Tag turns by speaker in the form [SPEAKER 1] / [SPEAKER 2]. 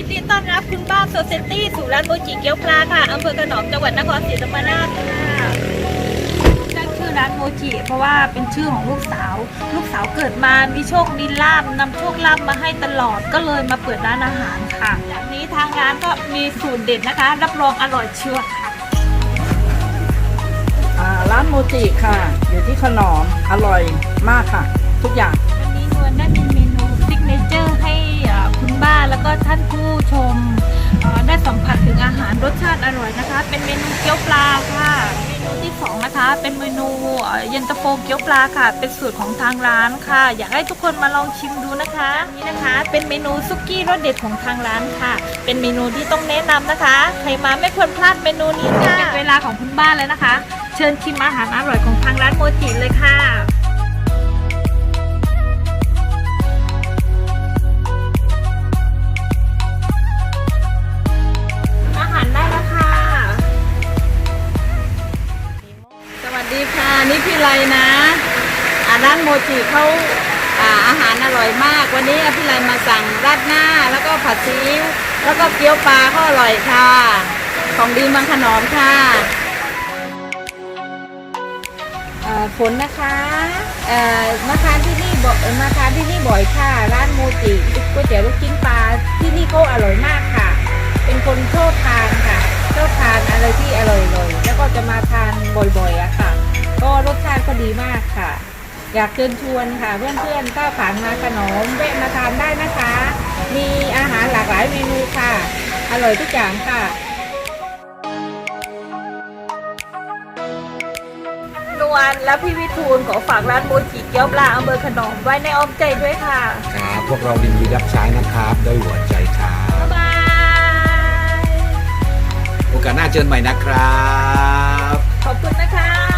[SPEAKER 1] ยินดีต้อนรับคุณป้าโซเซตี้สู่ร้านโมจิเกี๊ยวปลาค่ะอำเภอขนอมจังหวัดนครศรีธรรมราชค่ะตั้งชื่อร้านโมจิเพราะว่าเป็นชื่อของลูกสาว ลูกสาวเกิดมามีโชคมีลาบนำโชคลาบมาให้ตลอดก็เลยมาเปิดร้านอาหารค่ะจากนี้ทางร้านก็มีสูตรเด็ดนะคะ รับรองอร่อยเชื่อค่ะ
[SPEAKER 2] อ่าร้านโมจิค่ะ อยู่ที่ขนอมอร่อยมากค่ะ ทุกอย่าง
[SPEAKER 1] วันนี้นวลได้มี เป็นเมนูเกี๊ยวปลาค่ะ เมนูที่สองนะคะ เป็นเมนูเย็นตาโฟเกี๊ยวปลาค่ะ เป็นสูตรของทางร้านค่ะ อยากให้ทุกคนมาลองชิมดูนะคะนี่นะคะ เป็นเมนูซุกี้รสเด็ดของทางร้านค่ะ เป็นเมนูที่ต้องแนะนำนะคะใครมาไม่ควรพลาดเมนูนี้ค่ะเป็นเวลาของคุณบ้านเลยนะคะ เชิญชิมอาหารอร่อยของทางร้านโมจิเลยค่ะ ไร
[SPEAKER 3] นะอ่าร้านโมจิเขาอาอาหารอร่อยมาก วันนี้พี่ไรมาสั่งราดหน้าแล้วก็ผัดซีอิ๊วแล้วก็เกี๊ยวปลาก็อร่อยค่ะ ของดีเมังขนอมค่ะอ่าฝนนะคะมาทานที่นี่บ่อยมาทานที่นี่บ่อยค่ะ ร้านโมจิก๋วยเตี๋ยวลูกชิ้นปลาที่นี่เขาอร่อยมากค่ะ เป็นคนชอบทานค่ะชอบทานอะไรที่อร่อยๆแล้วก็ ดีมากค่ะ อยากเชิญชวนค่ะ เพื่อนๆถ้าผ่านมาขนมแวะมาทานได้นะคะ มีอาหารหลากหลายเมนูค่ะ อร่อยทุกอย่างค่ะ
[SPEAKER 1] นวลและพี่วิทูลขอฝากร้านโมจิเกี๊ยวปลาอำเภอขนอมไว้ในอ้อมใจด้วยค่ะ
[SPEAKER 4] ครับพวกเรายินดีรับใช้นะครับด้วยหัวใจครับ
[SPEAKER 1] บ๊ายบาย
[SPEAKER 4] โอกาสหน้าเจอกันใหม่นะครับ